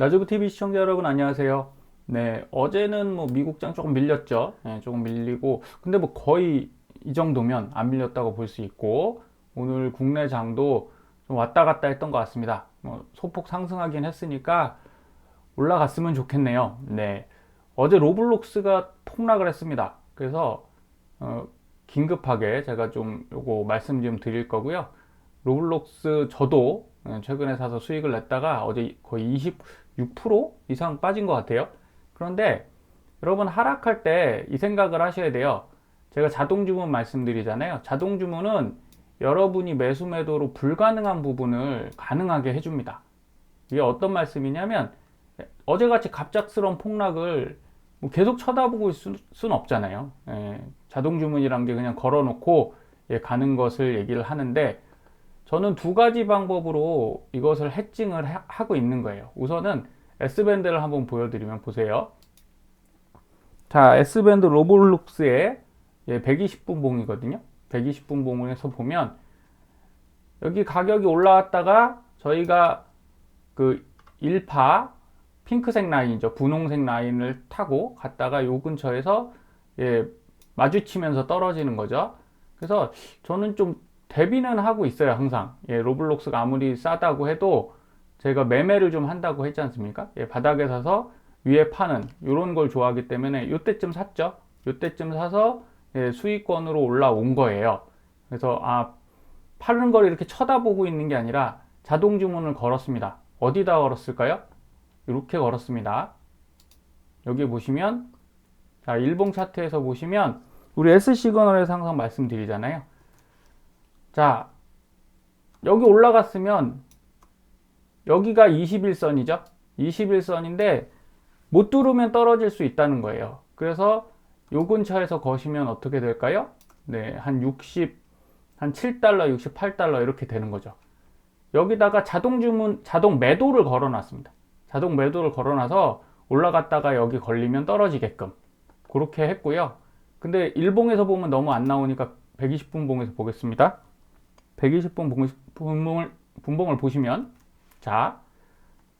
나주부 TV 시청자 여러분 안녕하세요. 네, 어제는 뭐 미국장 조금 밀렸죠. 네, 조금 밀리고 근데 뭐 거의 이 정도면 안 밀렸다고 볼 수 있고 오늘 국내 장도 좀 왔다 갔다 했던 것 같습니다. 뭐 소폭 상승하긴 했으니까 올라갔으면 좋겠네요. 네, 어제 로블록스가 폭락을 했습니다. 그래서 어, 긴급하게 제가 좀 요거 말씀 좀 드릴 거고요. 로블록스 저도 어, 최근에 사서 수익을 냈다가 어제 거의 26% 이상 빠진 것 같아요. 그런데 여러분 하락할 때 이 생각을 하셔야 돼요. 제가 자동 주문 말씀드리잖아요. 자동 주문은 여러분이 매수 매도로 불가능한 부분을 가능하게 해줍니다. 이게 어떤 말씀이냐면 어제같이 갑작스러운 폭락을 뭐 계속 쳐다보고 있을 수는 없잖아요. 예, 자동 주문이란 게 그냥 걸어놓고 예, 가는 것을 얘기를 하는데 저는 두 가지 방법으로 이것을 해칭을 하- 하고 있는 거예요. 우선은 S밴드를 한번 보여드리면 보세요. 자, S밴드 로블록스의 120분 봉이거든요. 120분 봉에서 보면 여기 가격이 올라왔다가 저희가 그 1파 핑크색 라인이죠. 분홍색 라인을 타고 갔다가 요 근처에서 예, 마주치면서 떨어지는 거죠. 그래서 저는 좀 대비는 하고 있어요, 항상. 예, 로블록스가 아무리 싸다고 해도 제가 매매를 좀 한다고 했지 않습니까? 예, 바닥에 사서 위에 파는 이런 걸 좋아하기 때문에 이때쯤 샀죠. 이때쯤 사서 예, 수익권으로 올라온 거예요. 그래서 아 파는 걸 이렇게 쳐다보고 있는 게 아니라 자동 주문을 걸었습니다. 어디다 걸었을까요? 이렇게 걸었습니다. 여기 보시면 자 일봉 차트에서 보시면 우리 S 시그널에서 항상 말씀드리잖아요. 자 여기 올라갔으면 여기가 21선이죠. 21선인데 못 뚫으면 떨어질 수 있다는 거예요. 그래서 요 근처에서 거시면 어떻게 될까요? 네, 한 60, 한 7달러, 68달러 이렇게 되는 거죠. 여기다가 자동 주문, 자동 매도를 걸어 놨습니다. 자동 매도를 걸어 놔서 올라갔다가 여기 걸리면 떨어지게끔. 그렇게 했고요. 근데 일봉에서 보면 너무 안 나오니까 120분 봉에서 보겠습니다. 120분 봉, 분봉을, 분봉을 보시면, 자,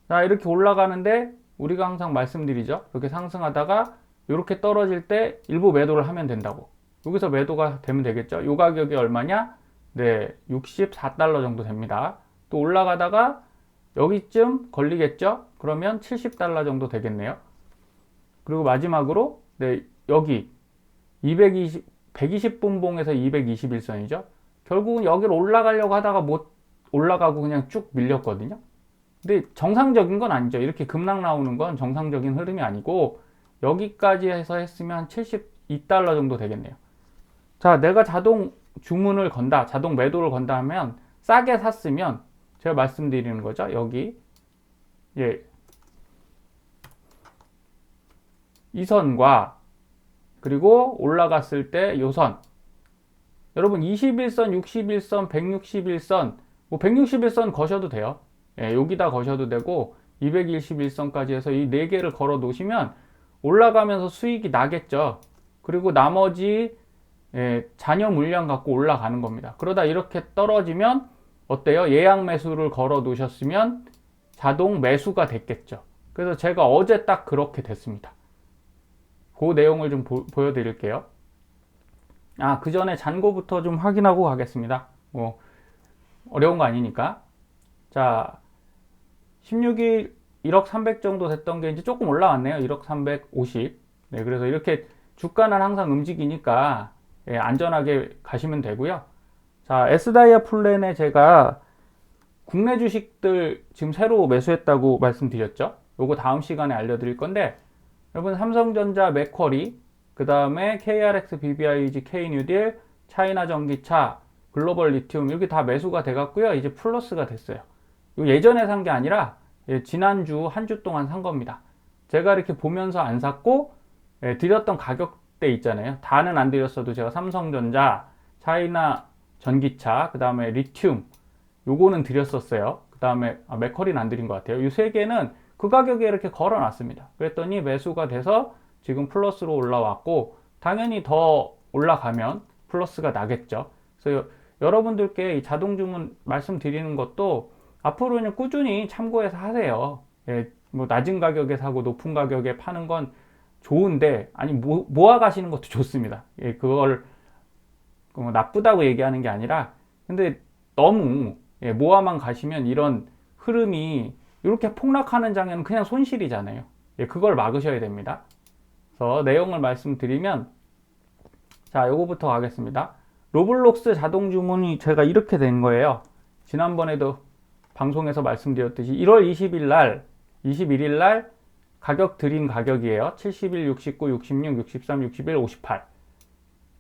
자, 이렇게 올라가는데 우리가 항상 말씀드리죠. 이렇게 상승하다가 이렇게 떨어질 때 일부 매도를 하면 된다고. 여기서 매도가 되면 되겠죠. 요 가격이 얼마냐? 네, 64달러 정도 됩니다. 또 올라가다가 여기쯤 걸리겠죠? 그러면 70달러 정도 되겠네요. 그리고 마지막으로 네, 여기 220 120분봉에서 221선이죠. 결국은 여기를 올라가려고 하다가 못 올라가고 그냥 쭉 밀렸거든요. 근데 정상적인 건 아니죠. 이렇게 급락 나오는 건 정상적인 흐름이 아니고 여기까지 해서 했으면 72달러 정도 되겠네요. 자, 내가 자동 주문을 건다, 자동 매도를 건다 하면 싸게 샀으면 제가 말씀드리는 거죠. 여기 예. 이 선과 그리고 올라갔을 때 요 선. 여러분 21선, 61선, 161선, 뭐 161선 거셔도 돼요. 예, 여기다 거셔도 되고 221선까지 해서 이네 개를 걸어 놓으시면 올라가면서 수익이 나겠죠. 그리고 나머지 예, 잔여 물량 갖고 올라가는 겁니다. 그러다 이렇게 떨어지면 어때요? 예약 매수를 걸어 놓으셨으면 자동 매수가 됐겠죠. 그래서 제가 어제 딱 그렇게 됐습니다. 그 내용을 좀 보, 여드릴게요 아, 그 전에 잔고부터 좀 확인하고 가겠습니다. 뭐, 어려운 거 아니니까. 자, 16일 1억 300 정도 됐던 게 이제 조금 올라왔네요. 1억 350. 네, 그래서 이렇게 주가는 항상 움직이니까 예, 안전하게 가시면 되고요. 자, S다이아 플랜에 제가 국내 주식들 지금 새로 매수했다고 말씀드렸죠. 요거 다음 시간에 알려드릴 건데 여러분 삼성전자, 맥쿼리, 그 다음에 KRX, BBIG, K뉴딜, 차이나 전기차, 글로벌 리튬 이렇게 다 매수가 돼갔고요. 이제 플러스가 됐어요. 예전에 산 게 아니라 예, 지난주 한 주 동안 산 겁니다. 제가 이렇게 보면서 안 샀고 예, 드렸던 가격대 있잖아요. 다는 안 드렸어도 제가 삼성전자, 차이나 전기차, 그 다음에 리튬 요거는 드렸었어요. 그 다음에 아, 맥커리는 안 드린 것 같아요. 이 세 개는 그 가격에 이렇게 걸어놨습니다. 그랬더니 매수가 돼서 지금 플러스로 올라왔고 당연히 더 올라가면 플러스가 나겠죠. 그래서 여- 여러분들께 이 자동 주문 말씀드리는 것도 앞으로는 꾸준히 참고해서 하세요. 예, 뭐 낮은 가격에 사고 높은 가격에 파는 건 좋은데 아니 모, 모아 가시는 것도 좋습니다. 예, 그걸 뭐 나쁘다고 얘기하는 게 아니라 근데 너무 예, 모아만 가시면 이런 흐름이 이렇게 폭락하는 장면은 그냥 손실이잖아요. 예, 그걸 막으셔야 됩니다. 그래서 내용을 말씀드리면 자, 요거부터 가겠습니다. 로블록스 자동 주문이 제가 이렇게 된 거예요. 지난번에도 방송에서 말씀드렸듯이 1월 20일 날, 21일 날 가격 드린 가격이에요. 71, 69, 66, 63, 61, 58.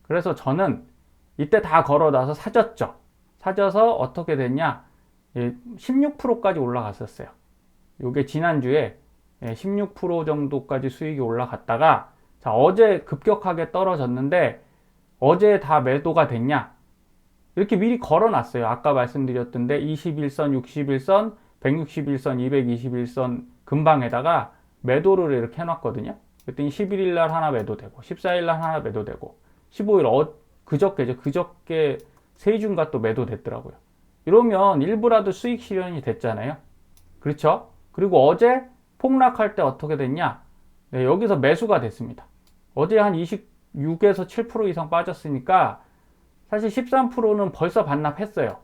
그래서 저는 이때 다 걸어놔서 사줬죠. 사줘서 어떻게 됐냐? 16%까지 올라갔었어요. 요게 지난주에 16% 정도까지 수익이 올라갔다가 자, 어제 급격하게 떨어졌는데 어제 다 매도가 됐냐? 이렇게 미리 걸어놨어요. 아까 말씀드렸던데 21선, 61선, 161선, 221선 근방에다가 매도를 이렇게 해놨거든요. 그랬더니 11일 날 하나 매도되고 14일 날 하나 매도되고 15일 어, 그저께죠. 그저께 세준가 또 매도됐더라고요. 이러면 일부라도 수익 실현이 됐잖아요. 그렇죠? 그리고 어제 폭락할 때 어떻게 됐냐? 네, 여기서 매수가 됐습니다. 어제 한 26에서 7% 이상 빠졌으니까 사실 13%는 벌써 반납했어요.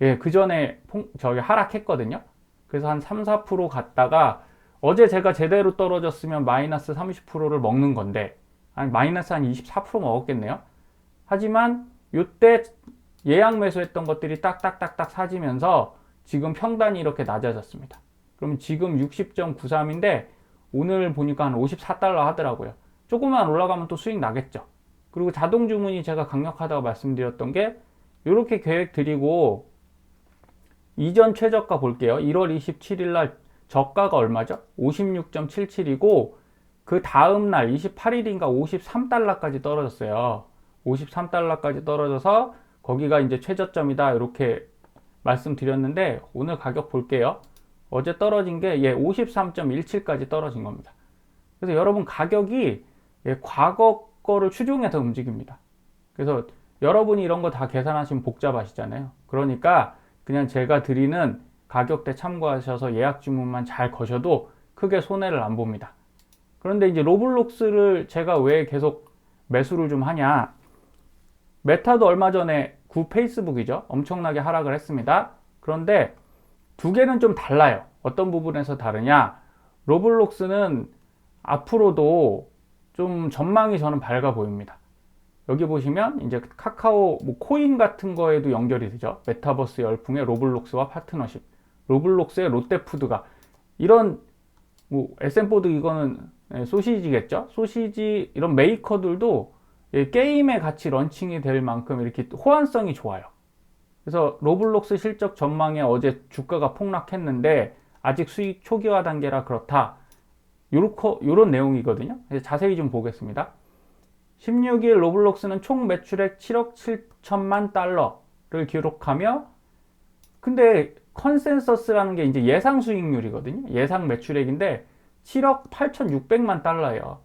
예, 그 전에 저기 하락했거든요. 그래서 한 3, 4% 갔다가 어제 제가 제대로 떨어졌으면 마이너스 30%를 먹는 건데 아니 마이너스 한 24% 먹었겠네요. 하지만 이때 예약 매수했던 것들이 딱딱딱딱 사지면서 지금 평단이 이렇게 낮아졌습니다. 그럼 지금 60.93인데 오늘 보니까 한 54달러 하더라고요. 조금만 올라가면 또 수익 나겠죠. 그리고 자동 주문이 제가 강력하다고 말씀드렸던 게 이렇게 계획 드리고 이전 최저가 볼게요. 1월 27일 날 저가가 얼마죠? 56.77이고 그 다음 날 28일인가 53달러까지 떨어졌어요. 53달러까지 떨어져서 거기가 이제 최저점이다 이렇게 말씀드렸는데 오늘 가격 볼게요. 어제 떨어진 게 예, 53.17까지 떨어진 겁니다. 그래서 여러분 가격이 예, 과거 거를 추종해서 움직입니다. 그래서 여러분이 이런 거 다 계산하시면 복잡하시잖아요. 그러니까 그냥 제가 드리는 가격대 참고하셔서 예약 주문만 잘 거셔도 크게 손해를 안 봅니다. 그런데 이제 로블록스를 제가 왜 계속 매수를 좀 하냐? 메타도 얼마 전에 구 페이스북이죠. 엄청나게 하락을 했습니다. 그런데 두 개는 좀 달라요. 어떤 부분에서 다르냐? 로블록스는 앞으로도 좀 전망이 저는 밝아 보입니다. 여기 보시면 이제 카카오 뭐 코인 같은 거에도 연결이 되죠. 메타버스 열풍의 로블록스와 파트너십. 로블록스의 롯데푸드가 이런 뭐 SM4드 이거는 예, 소시지겠죠. 소시지 이런 메이커들도 게임에 같이 런칭이 될 만큼 이렇게 호환성이 좋아요. 그래서 로블록스 실적 전망에 어제 주가가 폭락했는데 아직 수익 초기화 단계라 그렇다. 요렇게, 요런 내용이거든요. 자세히 좀 보겠습니다. 16일 로블록스는 총 매출액 7억 7천만 달러를 기록하며 근데 컨센서스라는 게 이제 예상 수익률이거든요. 예상 매출액인데 7억 8,600만 달러예요.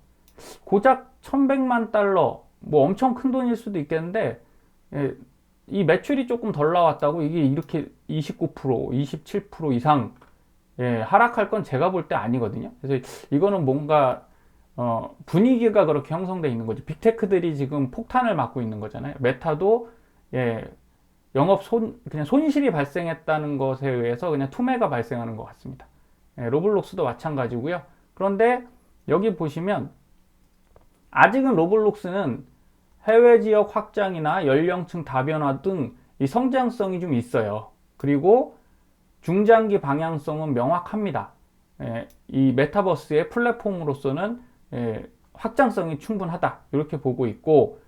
고작 1,100만 달러, 뭐 엄청 큰 돈일 수도 있겠는데, 예, 이 매출이 조금 덜 나왔다고 이게 이렇게 29%, 27% 이상 예, 하락할 건 제가 볼 때 아니거든요. 그래서 이거는 뭔가 어, 분위기가 그렇게 형성되어 있는 거죠. 빅테크들이 지금 폭탄을 맞고 있는 거잖아요. 메타도 예, 영업 손 그냥 손실이 발생했다는 것에 의해서 그냥 투매가 발생하는 것 같습니다. 예, 로블록스도 마찬가지고요. 그런데 여기 보시면 아직은 로블록스는 해외 지역 확장이나 연령층 다변화 등 이 성장성이 좀 있어요. 그리고 중장기 방향성은 명확합니다. 예, 이 메타버스의 플랫폼으로서는 예, 확장성이 충분하다. 이렇게 보고 있고,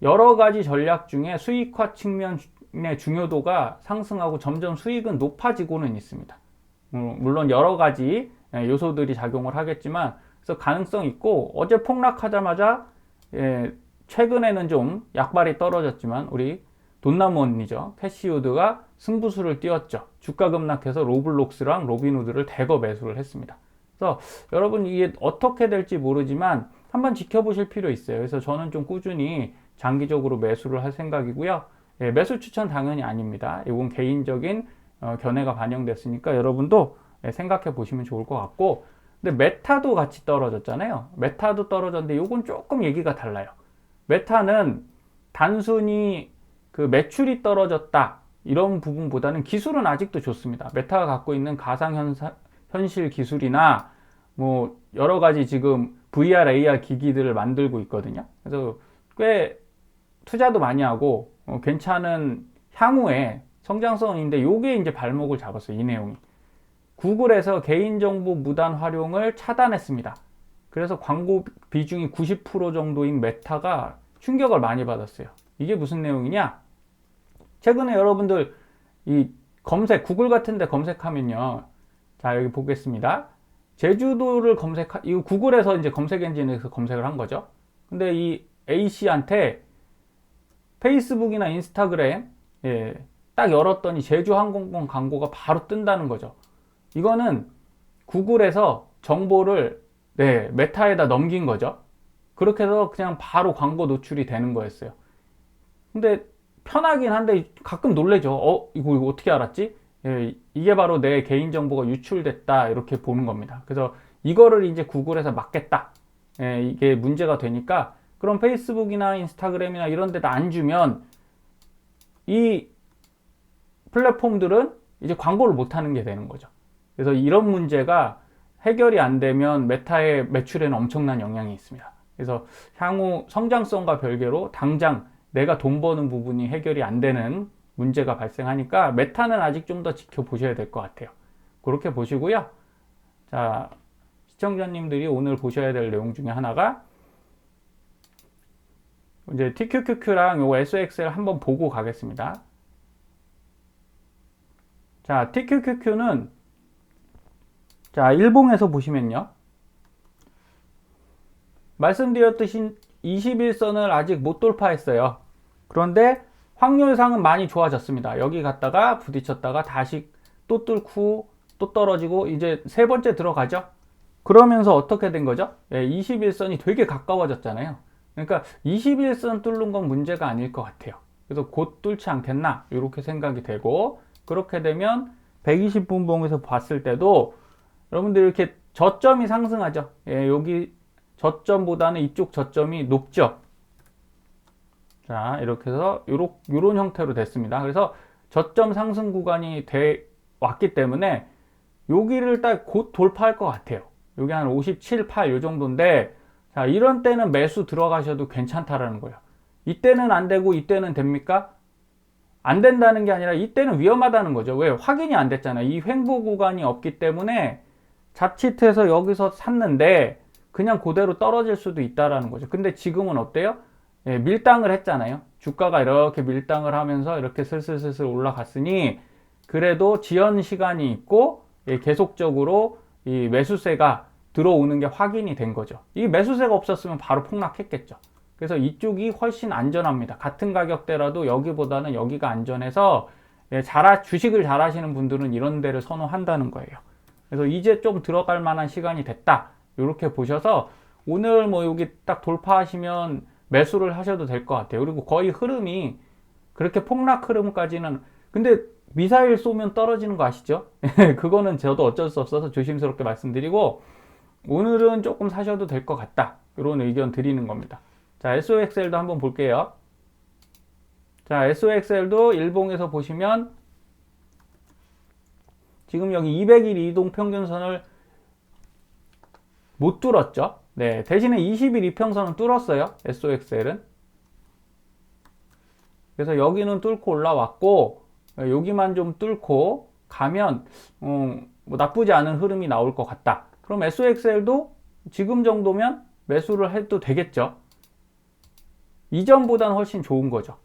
여러 가지 전략 중에 수익화 측면의 중요도가 상승하고 점점 수익은 높아지고는 있습니다. 음, 물론 여러 가지 예, 요소들이 작용을 하겠지만, 그래서 가능성 있고, 어제 폭락하자마자, 예, 최근에는 좀 약발이 떨어졌지만, 우리 돈나무 언니죠. 캐시우드가 승부수를 띄웠죠. 주가 급락해서 로블록스랑 로빈후드를 대거 매수를 했습니다. 그래서 여러분 이게 어떻게 될지 모르지만 한번 지켜보실 필요 있어요. 그래서 저는 좀 꾸준히 장기적으로 매수를 할 생각이고요. 예, 매수 추천 당연히 아닙니다. 이건 개인적인 어, 견해가 반영됐으니까 여러분도 예, 생각해 보시면 좋을 것 같고 근데 메타도 같이 떨어졌잖아요. 메타도 떨어졌는데 요건 조금 얘기가 달라요. 메타는 단순히 그 매출이 떨어졌다 이런 부분보다는 기술은 아직도 좋습니다. 메타가 갖고 있는 가상 현실 기술이나 뭐 여러 가지 지금 VR, AR 기기들을 만들고 있거든요. 그래서 꽤 투자도 많이 하고 어, 괜찮은 향후에 성장성인데 요게 이제 발목을 잡았어요. 이 내용이. 구글에서 개인정보 무단 활용을 차단했습니다. 그래서 광고 비중이 90% 정도인 메타가 충격을 많이 받았어요. 이게 무슨 내용이냐? 최근에 여러분들 이 검색, 구글 같은 데 검색하면요. 자, 여기 보겠습니다. 제주도를 검색, 이 구글에서 이제 검색 엔진에서 검색을 한 거죠. 근데 이 A씨한테 페이스북이나 인스타그램, 예, 딱 열었더니 제주항공권 광고가 바로 뜬다는 거죠. 이거는 구글에서 정보를 네, 메타에다 넘긴 거죠. 그렇게 해서 그냥 바로 광고 노출이 되는 거였어요. 근데 편하긴 한데 가끔 놀래죠. 어, 이거, 이거 어떻게 알았지? 예, 이게 바로 내 개인정보가 유출됐다. 이렇게 보는 겁니다. 그래서 이거를 이제 구글에서 막겠다. 예, 이게 문제가 되니까 그럼 페이스북이나 인스타그램이나 이런 데다 안 주면 이 플랫폼들은 이제 광고를 못 하는 게 되는 거죠. 그래서 이런 문제가 해결이 안 되면 메타의 매출에는 엄청난 영향이 있습니다. 그래서 향후 성장성과 별개로 당장 내가 돈 버는 부분이 해결이 안 되는 문제가 발생하니까 메타는 아직 좀 더 지켜보셔야 될 것 같아요. 그렇게 보시고요. 자, 시청자님들이 오늘 보셔야 될 내용 중에 하나가 이제 TQQQ랑 요 SOXL 한번 보고 가겠습니다. 자, TQQQ는 자, 일봉에서 보시면요. 말씀드렸듯이 21선을 아직 못 돌파했어요. 그런데 확률상은 많이 좋아졌습니다. 여기 갔다가 부딪혔다가 다시 또 뚫고 또 떨어지고 이제 세 번째 들어가죠. 그러면서 어떻게 된 거죠? 예, 21선이 되게 가까워졌잖아요. 그러니까 21선 뚫는 건 문제가 아닐 것 같아요. 그래서 곧 뚫지 않겠나 이렇게 생각이 되고 그렇게 되면 120분봉에서 봤을 때도 여러분들 이렇게 저점이 상승하죠. 예, 여기 저점보다는 이쪽 저점이 높죠. 자, 이렇게 해서 요런, 요런 형태로 됐습니다. 그래서 저점 상승 구간이 돼 왔기 때문에 여기를 딱 곧 돌파할 것 같아요. 여기 한 57, 8 요 정도인데 자, 이런 때는 매수 들어가셔도 괜찮다라는 거예요. 이때는 안 되고 이때는 됩니까? 안 된다는 게 아니라 이때는 위험하다는 거죠. 왜? 확인이 안 됐잖아요. 이 횡보 구간이 없기 때문에 자칫해서 여기서 샀는데 그냥 그대로 떨어질 수도 있다라는 거죠. 근데 지금은 어때요? 예, 밀당을 했잖아요. 주가가 이렇게 밀당을 하면서 이렇게 슬슬슬슬 올라갔으니 그래도 지연 시간이 있고 예, 계속적으로 이 매수세가 들어오는 게 확인이 된 거죠. 이 매수세가 없었으면 바로 폭락했겠죠. 그래서 이쪽이 훨씬 안전합니다. 같은 가격대라도 여기보다는 여기가 안전해서 예, 잘 주식을 잘 하시는 분들은 이런 데를 선호한다는 거예요. 그래서 이제 좀 들어갈 만한 시간이 됐다. 이렇게 보셔서 오늘 뭐 여기 딱 돌파하시면 매수를 하셔도 될 것 같아요. 그리고 거의 흐름이 그렇게 폭락 흐름까지는 근데 미사일 쏘면 떨어지는 거 아시죠? 그거는 저도 어쩔 수 없어서 조심스럽게 말씀드리고 오늘은 조금 사셔도 될 것 같다. 이런 의견 드리는 겁니다. 자, SOXL도 한번 볼게요. 자, SOXL도 일봉에서 보시면 지금 여기 200일 이동 평균선을 못 뚫었죠. 네, 대신에 20일 이평선은 뚫었어요. SOXL은. 그래서 여기는 뚫고 올라왔고 여기만 좀 뚫고 가면 음, 뭐 나쁘지 않은 흐름이 나올 것 같다. 그럼 SOXL도 지금 정도면 매수를 해도 되겠죠. 이전보다는 훨씬 좋은 거죠.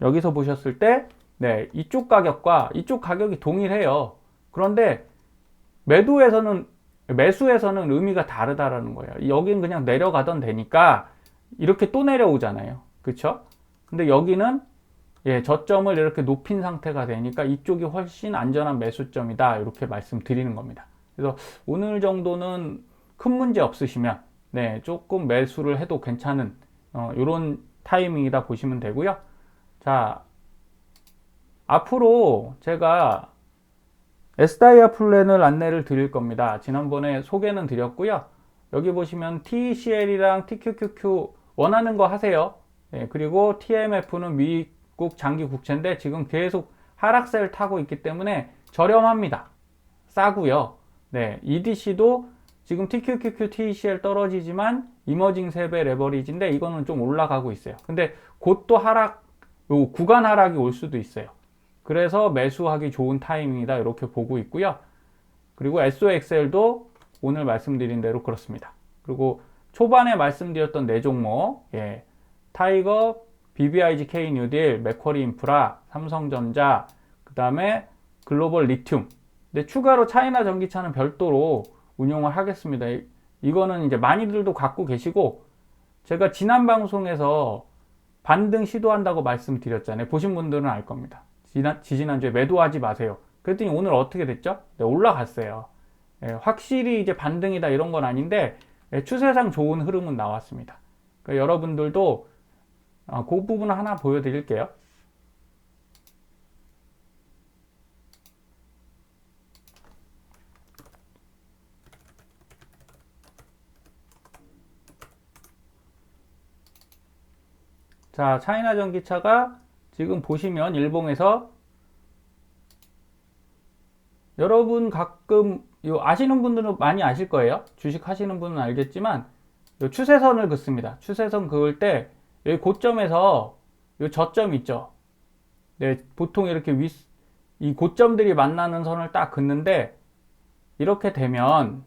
여기서 보셨을 때 네, 이쪽 가격과 이쪽 가격이 동일해요. 그런데 매도에서는 매수에서는 의미가 다르다라는 거예요. 여기는 그냥 내려가던 되니까 이렇게 또 내려오잖아요. 그렇죠? 근데 여기는 예, 저점을 이렇게 높인 상태가 되니까 이쪽이 훨씬 안전한 매수점이다. 이렇게 말씀드리는 겁니다. 그래서 오늘 정도는 큰 문제 없으시면 네, 조금 매수를 해도 괜찮은 어, 이런 타이밍이다 보시면 되고요. 자, 앞으로 제가 에스다이아 플랜을 안내를 드릴 겁니다. 지난번에 소개는 드렸고요. 여기 보시면 TCL이랑 TQQQ 원하는 거 하세요. 예, 그리고 TMF는 미국 장기 국채인데 지금 계속 하락세를 타고 있기 때문에 저렴합니다. 싸고요. 네, EDC도 지금 TQQQ, TCL 떨어지지만 이머징 세배 레버리지인데 이거는 좀 올라가고 있어요. 근데 곧 또 하락, 요 구간 하락이 올 수도 있어요. 그래서 매수하기 좋은 타이밍이다 이렇게 보고 있고요. 그리고 SOXL도 오늘 말씀드린 대로 그렇습니다. 그리고 초반에 말씀드렸던 네 종목, 예, 타이거, BBIGK 뉴딜, 맥쿼리 인프라, 삼성전자, 그 다음에 글로벌 리튬. 근데 추가로 차이나 전기차는 별도로 운용을 하겠습니다. 이- 이거는 이제 많이들도 갖고 계시고 제가 지난 방송에서 반등 시도한다고 말씀드렸잖아요. 보신 분들은 알 겁니다. 지난, 지지난주에 매도하지 마세요. 그랬더니 오늘 어떻게 됐죠? 네, 올라갔어요. 예, 확실히 이제 반등이다 이런 건 아닌데 예, 추세상 좋은 흐름은 나왔습니다. 그러니까 여러분들도 아, 그 부분 하나 보여드릴게요. 자, 차이나 전기차가 지금 보시면 일봉에서 여러분 가끔 요 아시는 분들은 많이 아실 거예요. 주식 하시는 분은 알겠지만 요 추세선을 긋습니다. 추세선 그을 때 여기 고점에서 요 저점 있죠. 네, 보통 이렇게 위, 이 고점들이 만나는 선을 딱 긋는데 이렇게 되면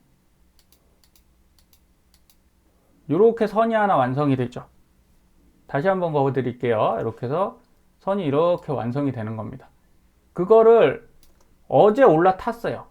이렇게 선이 하나 완성이 되죠. 다시 한번 그어 드릴게요. 이렇게 해서 선이 이렇게 완성이 되는 겁니다. 그거를 어제 올라탔어요.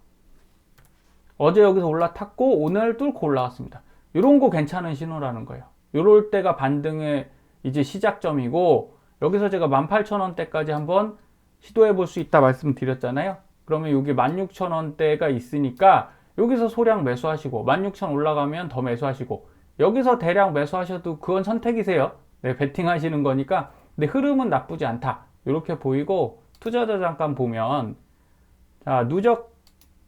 어제 여기서 올라탔고 오늘 뚫고 올라왔습니다. 이런 거 괜찮은 신호라는 거예요. 이럴 때가 반등의 이제 시작점이고 여기서 제가 18,000원대까지 한번 시도해 볼 수 있다 말씀드렸잖아요. 그러면 여기 16,000원대가 있으니까 여기서 소량 매수하시고 16,000 올라가면 더 매수하시고 여기서 대량 매수하셔도 그건 선택이세요. 네, 베팅 하시는 거니까. 근데 흐름은 나쁘지 않다. 이렇게 보이고 투자자 잠깐 보면 자, 누적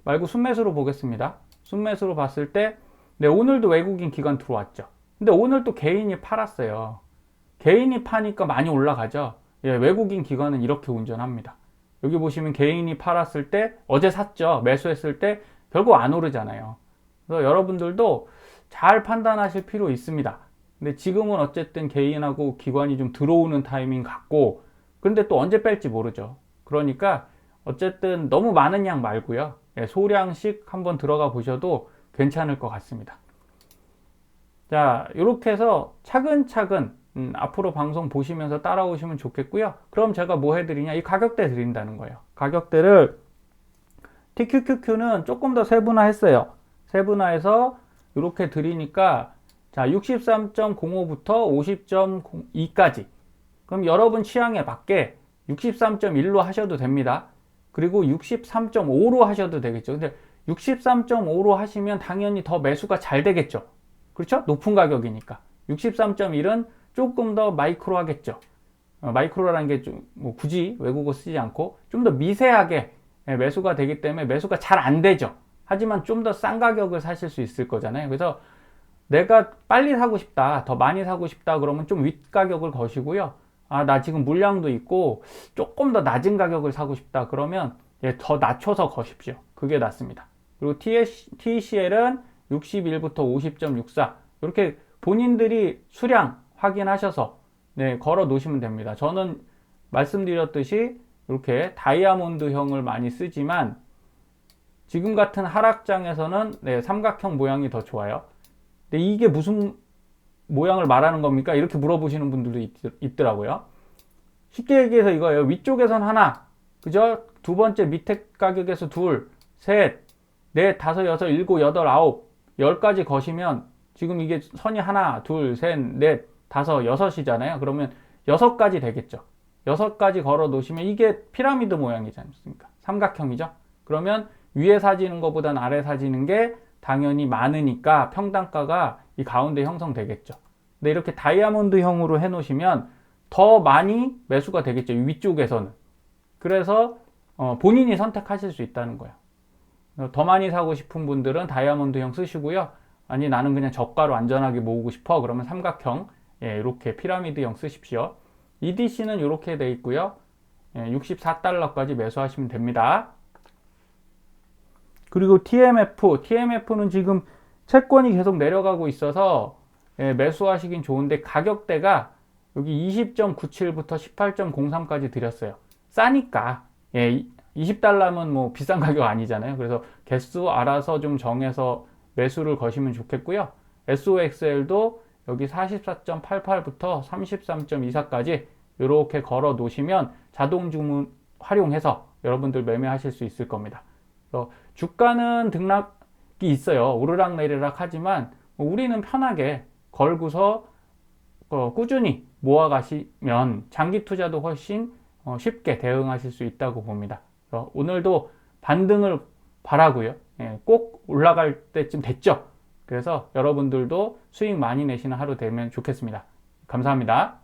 말고 순매수로 보겠습니다. 순매수로 봤을 때 네, 오늘도 외국인 기관 들어왔죠. 근데 오늘 또 개인이 팔았어요. 개인이 파니까 많이 올라가죠. 예, 외국인 기관은 이렇게 운전합니다. 여기 보시면 개인이 팔았을 때 어제 샀죠. 매수했을 때 결국 안 오르잖아요. 그래서 여러분들도 잘 판단하실 필요 있습니다. 근데 지금은 어쨌든 개인하고 기관이 좀 들어오는 타이밍 같고, 근데 또 언제 뺄지 모르죠. 그러니까 어쨌든 너무 많은 양 말고요. 예, 소량씩 한번 들어가 보셔도 괜찮을 것 같습니다. 자, 이렇게 해서 차근차근 음, 앞으로 방송 보시면서 따라오시면 좋겠고요. 그럼 제가 뭐 해드리냐? 이 가격대 드린다는 거예요. 가격대를 TQQQ는 조금 더 세분화했어요. 세분화해서 이렇게 드리니까 자 63.05부터 50.2까지 그럼 여러분 취향에 맞게 63.1로 하셔도 됩니다. 그리고 63.5로 하셔도 되겠죠. 근데 63.5로 하시면 당연히 더 매수가 잘 되겠죠. 그렇죠? 높은 가격이니까. 63.1은 조금 더 마이크로 하겠죠. 어, 마이크로라는 게 좀 뭐 굳이 외국어 쓰지 않고 좀 더 미세하게 예, 매수가 되기 때문에 매수가 잘 안 되죠. 하지만 좀 더 싼 가격을 사실 수 있을 거잖아요. 그래서 내가 빨리 사고 싶다, 더 많이 사고 싶다 그러면 좀 윗가격을 거시고요. 아, 나 지금 물량도 있고 조금 더 낮은 가격을 사고 싶다 그러면 예, 더 낮춰서 거십시오. 그게 낫습니다. 그리고 TCL은 61부터 50.64 이렇게 본인들이 수량 확인하셔서 네, 걸어 놓으시면 됩니다. 저는 말씀드렸듯이 이렇게 다이아몬드형을 많이 쓰지만 지금 같은 하락장에서는 네, 삼각형 모양이 더 좋아요. 근데 이게 무슨 모양을 말하는 겁니까? 이렇게 물어보시는 분들도 있, 더라고요 쉽게 얘기해서 이거예요. 위쪽에선 하나, 그죠? 두 번째 밑에 가격에서 둘, 셋, 넷, 다섯, 여섯, 일곱, 여덟, 아홉, 열까지 거시면 지금 이게 선이 하나, 둘, 셋, 넷, 다섯, 여섯이잖아요. 그러면 여섯 가지 되겠죠. 여섯 가지 걸어 놓으시면 이게 피라미드 모양이지 않습니까? 삼각형이죠. 그러면 위에 사지는 것보단 아래 사지는 게 당연히 많으니까 평단가가 이 가운데 형성되겠죠. 근데 이렇게 다이아몬드형으로 해 놓으시면 더 많이 매수가 되겠죠. 이 위쪽에서는. 그래서 어, 본인이 선택하실 수 있다는 거예요. 어, 더 많이 사고 싶은 분들은 다이아몬드형 쓰시고요. 아니 나는 그냥 저가로 안전하게 모으고 싶어. 그러면 삼각형 예, 이렇게 피라미드형 쓰십시오. EDC는 이렇게 돼 있고요. 예, 64달러까지 매수하시면 됩니다. 그리고 TMF, TMF는 지금 채권이 계속 내려가고 있어서 예, 매수하시긴 좋은데 가격대가 여기 20.97부터 18.03까지 드렸어요. 싸니까 예, 20달러면 뭐 비싼 가격 아니잖아요. 그래서 개수 알아서 좀 정해서 매수를 거시면 좋겠고요. SOXL도 여기 44.88부터 33.24까지 이렇게 걸어 놓으시면 자동 주문 활용해서 여러분들 매매하실 수 있을 겁니다. 주가는 등락이 있어요. 오르락 내리락 하지만 뭐 우리는 편하게 걸고서 어, 꾸준히 모아가시면 장기 투자도 훨씬 어, 쉽게 대응하실 수 있다고 봅니다. 오늘도 반등을 바라고요. 예, 꼭 올라갈 때쯤 됐죠. 그래서 여러분들도 수익 많이 내시는 하루 되면 좋겠습니다. 감사합니다.